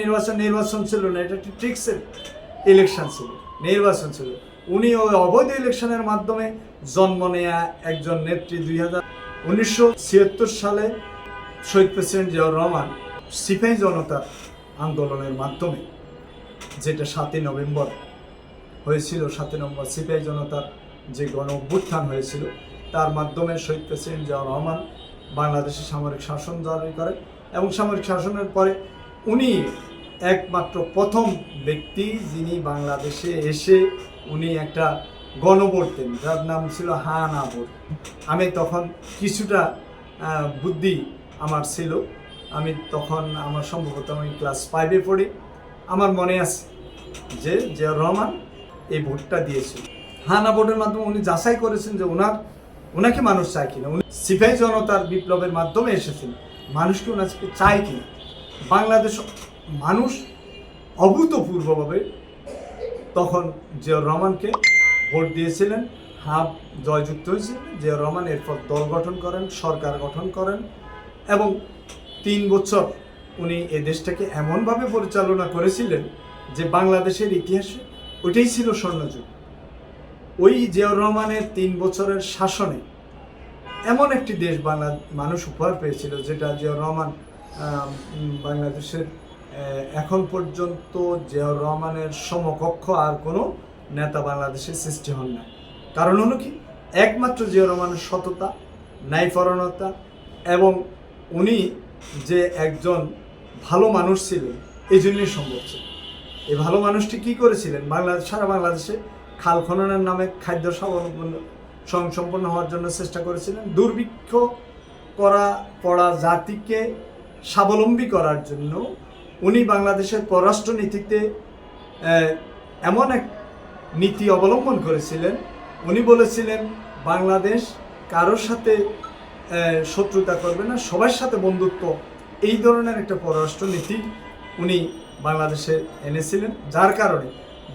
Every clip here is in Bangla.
নির্বাচন নির্বাচন ছিল না, এটা একটি ট্রিক্সের ইলেকশন ছিল, নির্বাচন ছিল। উনি ওই অবৈধ ইলেকশনের মাধ্যমে জন্ম নেয়া একজন নেত্রী দুই হাজার সালে শহীদ প্রেসিডেন্ট জিয়াউর রহমান সিপাহী জনতার আন্দোলনের মাধ্যমে, যেটা সাতই নভেম্বর হয়েছিল, সাতই নভেম্বর সিপাহী জনতার যে গণ অভ্যুত্থান হয়েছিল, তার মাধ্যমে শহীদ প্রেসিডেন্ট জিয়াউর রহমান বাংলাদেশে সামরিক শাসন জারি করে এবং সামরিক শাসনের পরে উনি একমাত্র প্রথম ব্যক্তি যিনি বাংলাদেশে এসে উনি একটা দেন, যার নাম ছিল হানা ভোট আমি তখন কিছুটা বুদ্ধি আমার ছিল। আমি তখন আমার সম্ভবত আমি ক্লাস ফাইভে পড়ি। আমার মনে আছে যে জিয়াউর রহমান এই ভোটটা দিয়েছিল হানা ভোটের মাধ্যমে উনি যাচাই করেছেন যে ওনার, ওনাকে মানুষ চায় কিনা। উনি সিপাহী জনতার বিপ্লবের মাধ্যমে এসেছেন। মানুষকে ওনাকে চায় কিনা। বাংলাদেশ মানুষ অভূতপূর্বভাবে তখন জিয়াউর রহমানকে ভোট দিয়েছিলেন। হাফ জয়যুক্ত হয়েছিলেন। জিয়াউর রহমান এরপর দল গঠন করেন, সরকার গঠন করেন এবং তিন বছর উনি এ দেশটাকে এমনভাবে পরিচালনা করেছিলেন যে বাংলাদেশের ইতিহাসে ওইটাই ছিল স্বর্ণযুগ। ওই জিয়াউর রহমানের তিন বছরের শাসনে এমন একটি দেশ বাংলা মানুষ উপহার পেয়েছিল যেটা জিয়াউর রহমান বাংলাদেশের এখন পর্যন্ত জিয়াউর রহমানের সমকক্ষ আর কোনো নেতা বাংলাদেশে সৃষ্টি হন না কারণ হলো কি? একমাত্র জিয়াউর রহমানের সততা ন্যায়পরণতা এবং উনি যে একজন ভালো মানুষ ছিলেন, এই জন্যই সম্ভব ছিল। এই ভালো মানুষটি কি করেছিলেন? বাংলাদেশ, সারা বাংলাদেশে খাল খননের নামে খাদ্য স্বাবলম্বন স্বয়ংসম্পন্ন হওয়ার জন্য চেষ্টা করেছিলেন। দুর্ভিক্ষ করা পড়া জাতিকে স্বাবলম্বী করার জন্য উনি বাংলাদেশের পররাষ্ট্রনীতিতে এমন এক নীতি অবলম্বন করেছিলেন। উনি বলেছিলেন, বাংলাদেশ কারোর সাথে শত্রুতা করবে না, সবার সাথে বন্ধুত্ব। এই ধরনের একটা পররাষ্ট্র নীতি উনি বাংলাদেশে এনেছিলেন, যার কারণে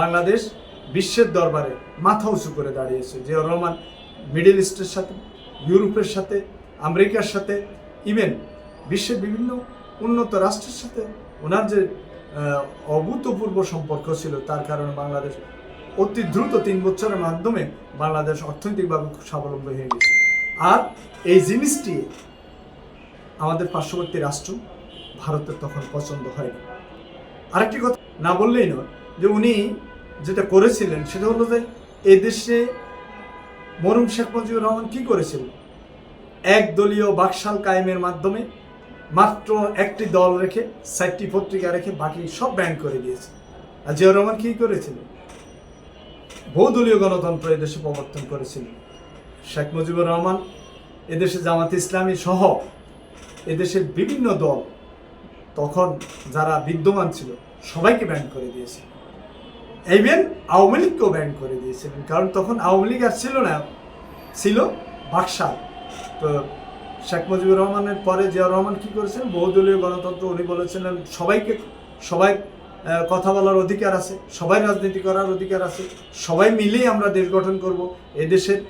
বাংলাদেশ বিশ্বের দরবারে মাথা উঁচু করে দাঁড়িয়েছে। জিয়াউর রহমান মিডিল ইস্টের সাথে, ইউরোপের সাথে, আমেরিকার সাথে, ইভেন বিশ্বের বিভিন্ন উন্নত রাষ্ট্রের সাথে ওনার যে অভূতপূর্ব সম্পর্ক ছিল, তার কারণে বাংলাদেশ অতি দ্রুত তিন বছরের মাধ্যমে বাংলাদেশ অর্থনৈতিকভাবে খুব স্বাবলম্বী হয়ে গেছে। আর এই জিনিসটি আমাদের পার্শ্ববর্তী রাষ্ট্র ভারতের তখন পছন্দ হয়নি আরেকটি কথা না বললেই নয় যে, উনি যেটা করেছিলেন সেটা হলো যে এদেশে মরুম শেখ মুজিবুর রহমান কি করেছিলেন? একদলীয় বাকশাল কায়েমের মাধ্যমে মাত্র একটি দল রেখে, চারটি পত্রিকা রেখে বাকি সব ব্যান করে দিয়েছে। আর জিয়াউর রহমান কি করেছিলেন বহুদলীয় গণতন্ত্র এদেশে প্রবর্তন করেছিলেন শেখ মুজিবুর রহমান, এদেশে জামাত ইসলামী সহ এদেশের বিভিন্ন দল তখন যারা বিদ্যমান ছিল, সবাইকে ব্যান করে দিয়েছে। ইভেন আওয়ামী লীগকেও ব্যান করে দিয়েছিলেন। কারণ তখন আওয়ামী লীগ আর ছিল না, ছিল বাকশাল, তো শেখ মুজিবুর রহমানের পরে জিয়াউর রহমান কি করেছেন বহুদলীয় গণতন্ত্র উনি বলেছিলেন, সবাইকে, সবাই কথা বলার অধিকার আছে, সবাই রাজনীতি করার অধিকার আছে, সবাই মিলেই আমরা দেশ গঠন করব। এদেশের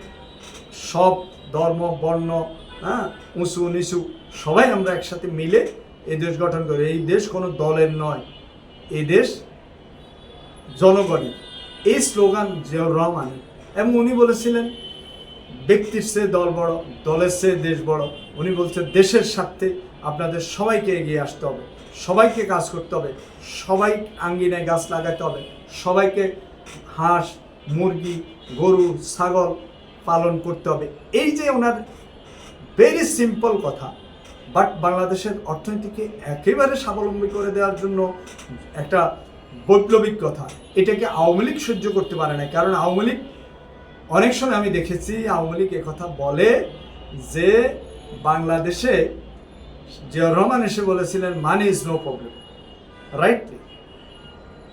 সব ধর্ম, বর্ণ হ্যাঁ উঁচু, নিচু, সবাই আমরা একসাথে মিলে এই দেশ গঠন করি। এই দেশ কোনো দলের নয়, এই দেশ জনগণের। এই স্লোগান জিয়াউর রহমানের। এবং উনি বলেছিলেন ব্যক্তির চেয়ে দল বড়, দলের চেয়ে দেশ বড়। উনি বলছেন, দেশের স্বার্থে আপনাদের সবাইকে এগিয়ে আসতে হবে। সবাইকে কাজ করতে হবে। সবাই আঙ্গিনায় গাছ লাগাতে হবে। সবাইকে হাঁস, মুরগি, গরু, ছাগল পালন করতে হবে। এই যে ওনার ভেরি সিম্পল কথা বাট বাংলাদেশের অর্থনীতিকে একেবারে স্বাবলম্বী করে দেওয়ার জন্য একটা বৈপ্লবিক কথা। এটাকে আওয়ামী লীগ সহ্য করতে পারে না কারণ আওয়ামী লীগ অনেক সময় আমি দেখেছি আওয়ামী লীগ কথা বলে যে বাংলাদেশে জিয়াউর রহমান এসে বলেছিলেন money is no problem right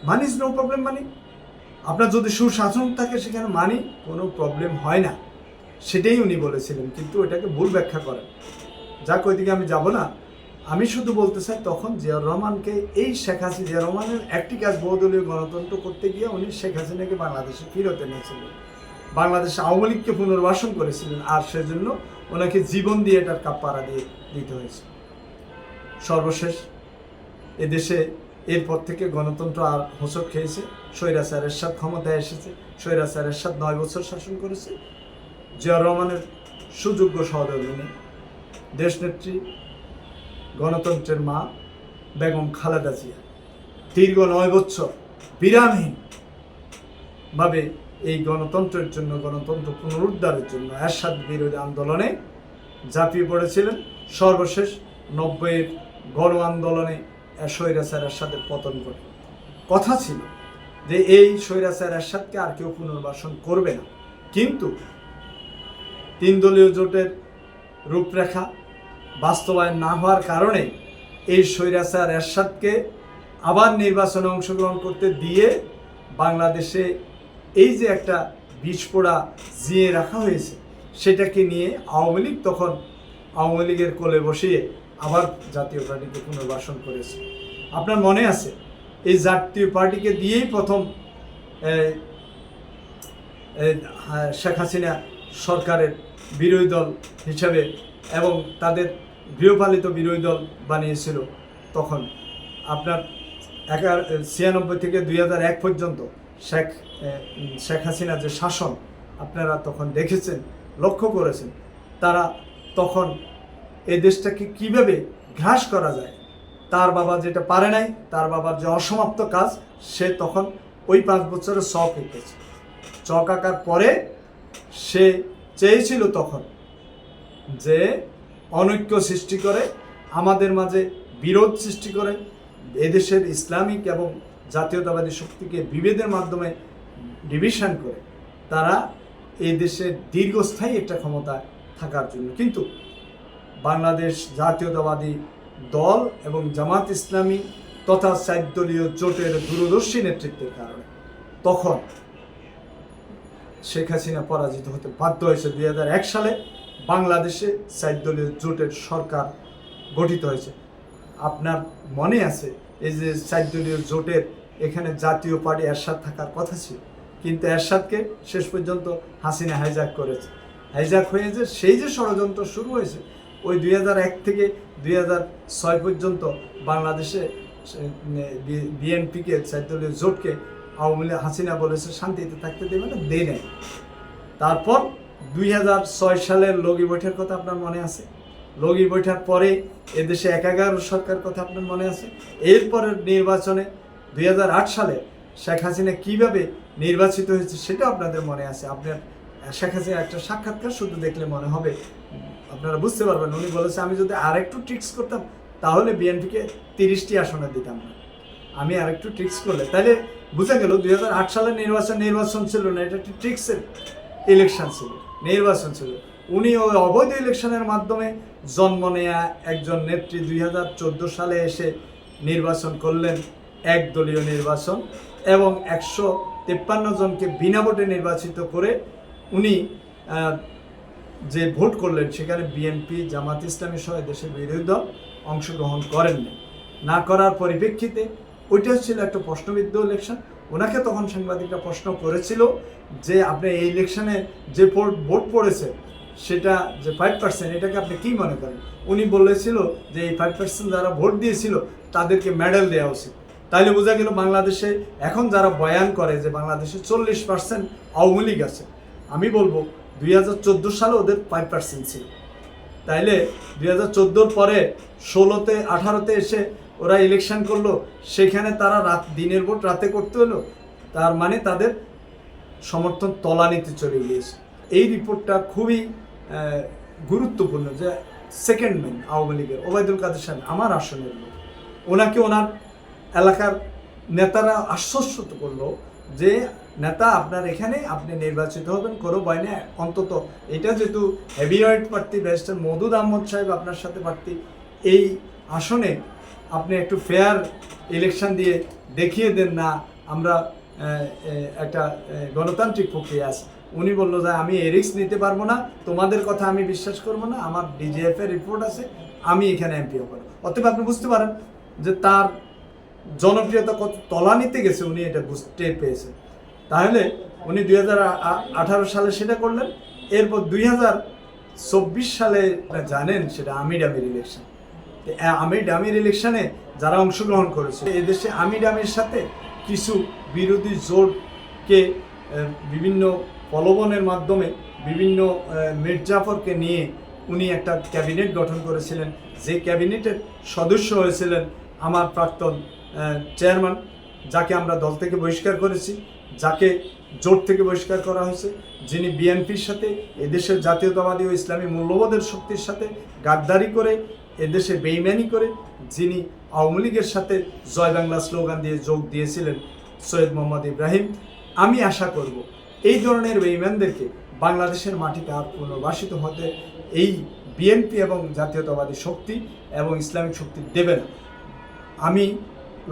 money is no problem মানে? আপনার যদি সুশাসন থাকে সেখানে মানি কোনো প্রবলেম হয় না। সেটাই উনি বলেছিলেন, কিন্তু এটাকে ভুল ব্যাখ্যা করেন। যাক, ওইদিকে আমি যাব না। আমি শুধু বলতে চাই, তখন জিয়াউর রহমানকে, এই শেখ হাসিনা জিয়া রহমানের একটি কাজ বহুদলীয় গণতন্ত্র করতে গিয়ে উনি শেখ হাসিনাকে বাংলাদেশে ফিরত এনেছিলেন। বাংলাদেশ আওয়ামী লীগকে পুনর্বাসন করেছিলেন আর সেজন্য ওনাকে জীবন দিয়ে এটার কাপ পাড়া দিয়ে দিতে হয়েছে। সর্বশেষ এদেশে এরপর থেকে গণতন্ত্র আর হোঁচট খেয়েছে। স্বৈরাচার এরশাদ ক্ষমতায় এসেছে। স্বৈরাচার এরশাদ নয় বছর শাসন করেছে। জিয়াউর রহমানের সুযোগ্য সহযোগী সহযোগিনী, দেশনেত্রী, গণতন্ত্রের মা বেগম খালেদা জিয়া। দীর্ঘ নয় বছর বিরামহীন ভাবে এই গণতন্ত্রের জন্য, গণতন্ত্র পুনরুদ্ধারের জন্য এরশাদ বিরোধী আন্দোলনে ঝাঁপিয়ে পড়েছিলেন। সর্বশেষ নব্বইয়ের গণ আন্দোলনে স্বৈরাচার এরশাদের পতন ঘটে। কথা ছিল যে এই স্বৈরাচার এরশাদকে আর কেউ পুনর্বাসন করবে না। কিন্তু তিন দলীয় জোটের রূপরেখা বাস্তবায়ন না হওয়ার কারণে এই স্বৈরাচার এরশাদকে আবার নির্বাচনে অংশগ্রহণ করতে দিয়ে বাংলাদেশে এই যে একটা বিস্ফোড়া জিয়ে রাখা হয়েছে, সেটাকে নিয়ে আওয়ামী লীগ তখন আওয়ামী লীগের কোলে বসিয়ে আবার জাতীয় পার্টিকে পুনর্বাসন করেছে। আপনার মনে আছে? এই জাতীয় পার্টিকে দিয়েই প্রথম শেখ হাসিনা সরকারের বিরোধী দল হিসাবে এবং তাদের গৃহপালিত বিরোধী দল বানিয়েছিল তখন। আপনার একা, ছিয়ানব্বই থেকে দুই হাজার এক পর্যন্ত শেখ শেখ হাসিনা যে শাসন আপনারা তখন দেখেছেন, লক্ষ্য করেছেন, তারা তখন এই দেশটাকে কীভাবে ঘ্রাস করা যায়, তার বাবা যেটা পারে নাই, তার বাবার যে অসমাপ্ত কাজ, সে তখন ওই পাঁচ বছরের শখ এঁকেছে। চক আঁকার পরে সে চেয়েছিল তখন যে অনৈক্য সৃষ্টি করে, আমাদের মাঝে বিরোধ সৃষ্টি করে, এদেশের ইসলামিক এবং জাতীয়তাবাদী শক্তিকে বিভেদের মাধ্যমে ডিভিশন করে, তারা এই দেশের দীর্ঘস্থায়ী একটা ক্ষমতা থাকার জন্য। কিন্তু বাংলাদেশ জাতীয়তাবাদী দল এবং জামাত ইসলামী তথা সাইদ দলীয় জোটের দূরদর্শী নেতৃত্বের কারণে তখন শেখ হাসিনা পরাজিত হতে বাধ্য হয়েছে। দুই হাজার এক সালে বাংলাদেশে সাইদ দলীয় জোটের সরকার গঠিত হয়েছে। আপনার মনে আছে এই যে সাইদ দলীয় জোটের এখানে জাতীয় পার্টি এরশাদ থাকার কথা ছিল। কিন্তু এরশাদকে শেষ পর্যন্ত হাসিনা হাইজাক করেছে। হাইজাক হয়ে যে সেই যে ষড়যন্ত্র শুরু হয়েছে, ওই দুই থেকে দুই পর্যন্ত বাংলাদেশে বিএনপিকে সাইদ দলীয় জোটকে আওয়ামী লীগ, হাসিনা বলেছে, শান্তিতে থাকতে দেবে না, দেয় নেয় তারপর দুই ছয় সালের লগি বৈঠকের কথা আপনার মনে আছে? লগি বৈঠক পরে এদেশে একাগার সরকার কথা আপনার মনে আছে? এরপরের নির্বাচনে দুই হাজার আট সালে শেখ হাসিনা কীভাবে নির্বাচিত হয়েছে সেটা আপনাদের মনে আছে? আপনার শেখ হাসিনা একটা সাক্ষাৎকার শুধু দেখলে মনে হবে। আপনারা বুঝতে পারবেন, উনি বলেছে, আমি যদি আরেকটু ট্রিক্স করতাম, তাহলে বিএনপিকে তিরিশটি আসনে দিতাম না। আমি আরেকটু ট্রিক্স করলে। তাহলে বুঝে গেল, দুই সালের নির্বাচন নির্বাচন ছিল না, এটা একটি ট্রিক্সের ইলেকশন ছিল, নির্বাচন ছিল। উনি ওই অবৈধ ইলেকশনের মাধ্যমে জন্ম নেয়া একজন নেত্রী দুই হাজার চোদ্দ সালে এসে নির্বাচন করলেন। একদলীয় নির্বাচন এবং একশো তেপ্পান্ন জনকে বিনা ভোটে নির্বাচিত করে উনি যে ভোট করলেন সেখানে বিএনপি, জামাত ইসলামী সহ দেশের বিরোধী দল অংশগ্রহণ করেননি। না করার পরিপ্রেক্ষিতে ওইটা ছিল একটা প্রশ্নবিদ্ধ ইলেকশন ওনাকে তখন সাংবাদিকরা প্রশ্ন করেছিল যে আপনি এই ইলেকশনে যে ভোট ভোট পড়েছে সেটা যে ফাইভ পার্সেন্ট এটাকে আপনি কী মনে করেন? উনি বলেছিল যে এই ফাইভ পার্সেন্ট যারা ভোট দিয়েছিল তাদেরকে মেডেল দেওয়া উচিত। তাইলে বোঝা গেল বাংলাদেশে এখন যারা বয়ান করে যে বাংলাদেশে চল্লিশ পার্সেন্ট আওয়ামী লীগ আছে, আমি বলব দুই হাজার চোদ্দ সালে ওদের ফাইভ পার্সেন্ট ছিল। তাইলে দুই হাজার চোদ্দোর পরে ষোলোতে, আঠারোতে এসে ওরা ইলেকশন করল, সেখানে তারা রাত, দিনের ভোট রাতে করতে হলো, তার মানে তাদের সমর্থন তলানিতে চলে গিয়েছে। এই রিপোর্টটা খুবই গুরুত্বপূর্ণ যে সেকেন্ড ম্যান আওয়ামী লীগের, ওবায়দুল কাদের সাহেব, আমার আসনের লোক। ওনাকে ওনার এলাকার নেতারা আশ্বস্ত করল যে, নেতা, আপনার এখানে আপনি নির্বাচিত হবেন ভয় নেই। অন্তত এটা যেহেতু হেভিওয়েট প্রার্থী ব্যারিস্টার মধুদ আহমদ সাহেব আপনার সাথে প্রার্থী, এই আসনে আপনি একটু ফেয়ার ইলেকশন দিয়ে দেখিয়ে দেন না, আমরা একটা গণতান্ত্রিক প্রক্রিয়া আছে। উনি বলল যে, আমি এরিক্স নিতে পারব না, তোমাদের কথা আমি বিশ্বাস করব না, আমার ডিজিএফ এর রিপোর্ট আছে, আমি এখানে এমপিও হব অতএব আপনি বুঝতে পারেন যে তার জনপ্রিয়তা কত তলানিতে গেছে, উনি এটা বুঝতে পেয়েছেন তাহলে উনি দুই সালে সেটা করলেন, এরপর দুই হাজার চব্বিশ সালে জানেন, সেটা আমির আমির ইলেকশন আমির আমির ইলেকশনে যারা অংশগ্রহণ করেছে এদেশে আমির আমির সাথে কিছু বিরোধী জোটকে বিভিন্ন প্রলোভনের মাধ্যমে বিভিন্ন মির্জাফরকে নিয়ে উনি একটা ক্যাবিনেট গঠন করেছিলেন। যে ক্যাবিনেটের সদস্য হয়েছিলেন আমার প্রাক্তন চেয়ারম্যান যাকে আমরা দল থেকে বহিষ্কার করেছি, যাকে জোট থেকে বহিষ্কার করা হয়েছে, যিনি বিএনপির সাথে, এদেশের জাতীয়তাবাদী ও ইসলামী মূল্যবোধের শক্তির সাথে গাদ্দারি করে, এদেশে বেইমানি করে, যিনি আওয়ামী লীগের সাথে জয় বাংলা স্লোগান দিয়ে যোগ দিয়েছিলেন, সৈয়দ মোহাম্মদ ইব্রাহিম, আমি আশা করব এই ধরনের বেইমানদেরকে বাংলাদেশের মাটিতে আর পুনর্বাসিত হতে এই বিএনপি এবং জাতীয়তাবাদী শক্তি এবং ইসলামিক শক্তি দেবে না। আমি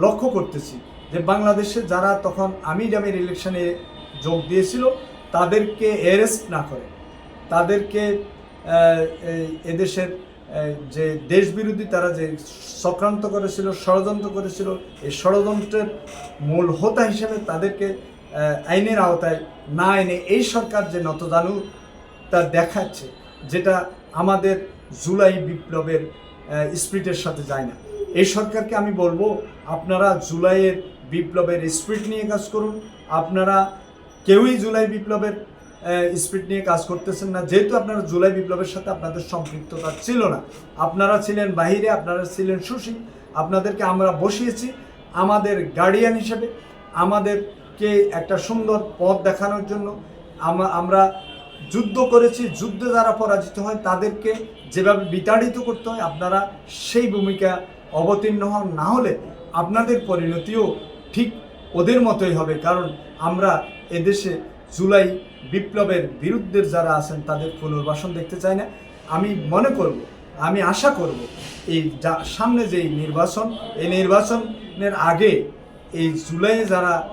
লক্ষ্য করতেছি যে বাংলাদেশে যারা তখন আমি জামির ইলেকশনে যোগ দিয়েছিল, তাদেরকে অ্যারেস্ট না করে। তাদেরকে এদেশের যে দেশবিরোধী তারা যে চক্রান্ত করেছিল, ষড়যন্ত্র করেছিল, এই ষড়যন্ত্রের মূল হোতা হিসেবে তাদেরকে আইনের আওতায় না এনে এই সরকার যে নতজানু তা দেখাচ্ছে, যেটা আমাদের জুলাই বিপ্লবের স্পিরিটের সাথে যায় না। এই সরকারকে আমি বলব, আপনারা জুলাইয়ের বিপ্লবের স্পিড নিয়ে কাজ করুন। আপনারা কেউই জুলাই বিপ্লবের স্পিড নিয়ে কাজ করতেছেন না। যেহেতু আপনারা জুলাই বিপ্লবের সাথে আপনাদের সম্পৃক্ততা ছিল না। আপনারা ছিলেন বাহিরে, আপনারা ছিলেন সুশীল আপনাদেরকে আমরা বসিয়েছি আমাদের গার্ডিয়ান হিসেবে। আমাদেরকে একটা সুন্দর পথ দেখানোর জন্য। আমরা যুদ্ধ করেছি, যুদ্ধে যারা পরাজিত হয়, তাদেরকে যেভাবে বিতাড়িত করতে হয়, আপনারা সেই ভূমিকা অবতীর্ণ হন না হলে আপনাদের পরিণতিও ঠিক ওদের মতোই হবে। কারণ আমরা এদেশে জুলাই বিপ্লবের বিরুদ্ধে যারা আছেন, তাদের পুনর্বাসন দেখতে চাই না। আমি মনে করব, আমি আশা করব, এই যা- সামনে যে নির্বাচন, এই নির্বাচনের আগে এই জুলাইয়ে যারা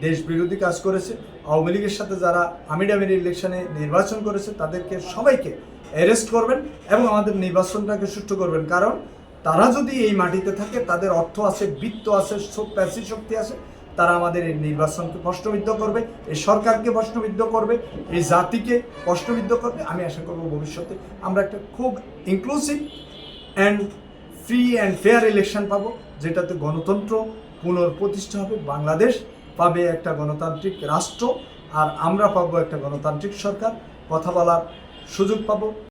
দেশ বিরোধী কাজ করেছে, আওয়ামী লীগের সাথে যারা আমিডামির ইলেকশনে নির্বাচন করেছে, তাদেরকে সবাইকে অ্যারেস্ট করবেন এবং আমাদের নির্বাচনটাকে সুষ্ঠু করবেন। কারণ তারা যদি এই মাটিতে থাকে, তাদের অর্থ আছে, বৃত্ত আছে প্যাসি শক্তি আছে, তারা আমাদের এই নির্বাচনকে প্রশ্নবিদ্ধ করবে, এই সরকারকে প্রশ্নবিদ্ধ করবে, এই জাতিকে প্রশ্নবিদ্ধ করবে। আমি আশা করব ভবিষ্যতে আমরা একটা খুব inclusive and free and fair election পাবো, যেটাতে গণতন্ত্র পুনঃপ্রতিষ্ঠা হবে, বাংলাদেশ পাবে একটা গণতান্ত্রিক রাষ্ট্র, আর আমরা পাবো একটা গণতান্ত্রিক সরকার। কথা বলার সুযোগ পাবো।